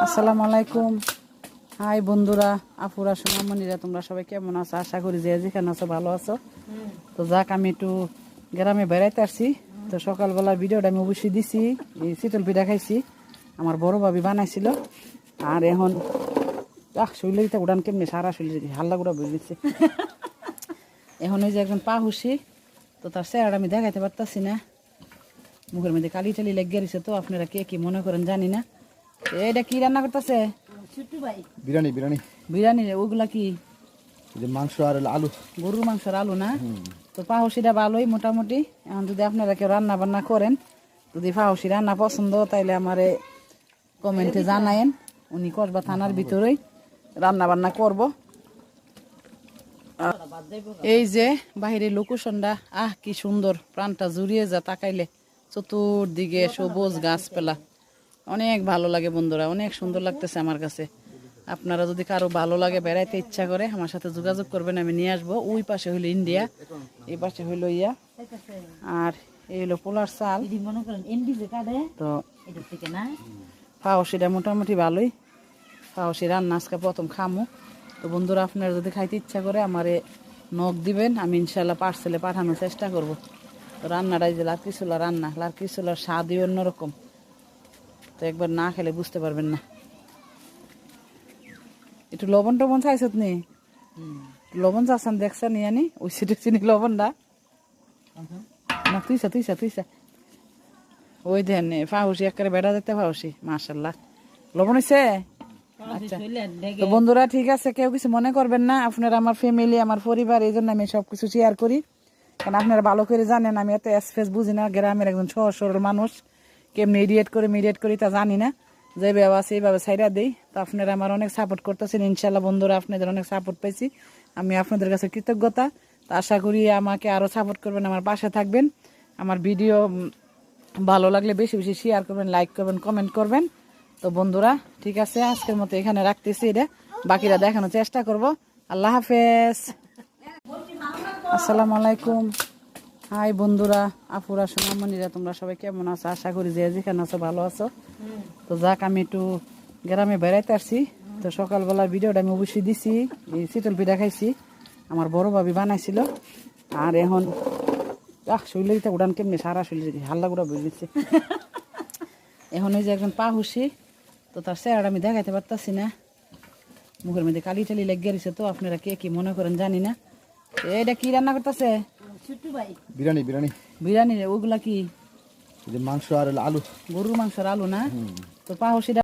আসসালামু আলাইকুম। হাই বন্ধুরা, আপুরা, সোনামণিরা, তোমরা সবাই কেমন আছো? আশা করি যে যেখানে আছো ভালো আছো। তো যাক, আমি একটু গ্রামে বেড়াইতে আসছি। তো সকালবেলা ভিডিওটা আমি অবশ্যই দিছি, এই শীতল পিঠা খাইছি। আমার বড় ভাবি বানাইছিল। আর এখন, আহ তো উড়ান কেমনি সারা শরীরে হাল্লা গুড়া বয়ে গেছে এখন ওই যে একজন পা হুসি তো তার চেহারাটা আমি দেখাইতে পারতাছি না। মুখের মধ্যে কালি টালি লেগে গেছে তো, আপনারা কে কি মনে করেন জানি না। এটা কি রান্না করতেছে? বিরিয়ানি বিরিয়ানি। বিরিয়ানি ওগুলা কি? যে মাংস আর আলু। গরুর মাংসের আলু না? তো পাহসিটা ভালোই মোটামুটি। এখন যদি আপনারা কেউ রান্না বান্না করেন যদি পাহসি রান্না পছন্দ তাইলে আমারে কমেন্টে জানায়েন। উনি কসবা থানার ভিতরেই রান্না বান্না করব। এই যে বাহিরে লোকেশনটা আহ কি সুন্দর। প্রাণটা জুড়িয়ে যা তাকাইলে। চতুর্দিকে সবুজ গাছপালা। অনেক ভালো লাগে বন্ধুরা অনেক সুন্দর লাগতেছে আমার কাছে। আপনারা যদি কারও ভালো লাগে বেড়াইতে ইচ্ছা করে আমার সাথে যোগাযোগ করবেন আমি নিয়ে আসব। ওই পাশে হইল ইন্ডিয়া এই পাশে হইল ইয়া। আর এই হলো পোলার চাল। তো পাওসিটা মোটামুটি ভালোই। পাওসি রান্না আজকে প্রথম খামু। তো বন্ধুরা আপনারা যদি খাইতে ইচ্ছা করে আমারে নখ দিবেন আমি ইনশাল্লাহ পার্সেলে পাঠানোর চেষ্টা করব। তো রান্নাটাই যে লাকড়ি চুলা রান্না লাকড়ি চুলার স্বাদই অন্যরকম। তো একবার না খেলে বুঝতে পারবেন না। একটু লবণ টবণ চাইছত নি? লবণ চাচ্ছেন দেখছেন ইয়ানি? ওই সিটে চিনি লবণটা। না তুইসা তুইসা তুইসা ওই দেন ফাউসি একেবারে বেড়া যেতে ফাউসি মাশাল্লাহ লবণ হয়েছে আচ্ছা। তো বন্ধুরা ঠিক আছে কেউ কিছু মনে করবেন না। আপনারা আমার ফ্যামিলি আমার পরিবার এই জন্য আমি সব কিছু শেয়ার করি। কারণ আপনারা ভালো করে জানেন আমি এত এসফেস বুঝি না গ্রামের একজন সহজ সরল মানুষ। কেমনি ইডিয়েট করে মিডিয়েট করি তা জানি না। যেভাবে আছে এইভাবে সাইডা দিই। তো আপনারা আমার অনেক সাপোর্ট করতেছেন। ইনশাল্লাহ বন্ধুরা আপনাদের অনেক সাপোর্ট পেয়েছি আমি আপনাদের কাছে কৃতজ্ঞতা। তো আশা করি আমাকে আরও সাপোর্ট করবেন আমার পাশে থাকবেন। আমার ভিডিও ভালো লাগলে বেশি বেশি শেয়ার করবেন লাইক করবেন কমেন্ট করবেন। তো বন্ধুরা ঠিক আছে আজকের মতো এখানে রাখতেছি এটা। বাকিরা দেখানোর চেষ্টা করব। আল্লাহ হাফেজ। আসসালামু আলাইকুম। হাই বন্ধুরা, আপুরা, সোনামণিরা, তোমরা সবাই কেমন আছো? আশা করি যে যেখানে আছো ভালো আছো। তো যাক, আমি একটু গ্রামে বেড়াইতে আসছি। তো সকালবেলা ভিডিওটা আমি অবশ্যই দিছি, এই শীতল পিঠা খাইছি। আমার বড় ভাবি বানাইছিল। আর এখন, আহ শরীরে তো উড়ান কেমনি? সারা শরীরে হাল্লা গুড়া বয়ে গেছে এখন ওই যে একজন পা হুসি তো তার চেহারাটা আমি দেখাইতে পারতাছি না। মুখের মধ্যে কালি টালি লেগে গেছে তো, আপনারা কে কি মনে করেন জানি না। এটা কি রান্না করতেছে? বিরিয়ানি বিরিয়ানি। বিরিয়ানি ওগুলা কি? যে মাংস আর আলু। গরুর মাংস আর আলু না? তো পাহসিটা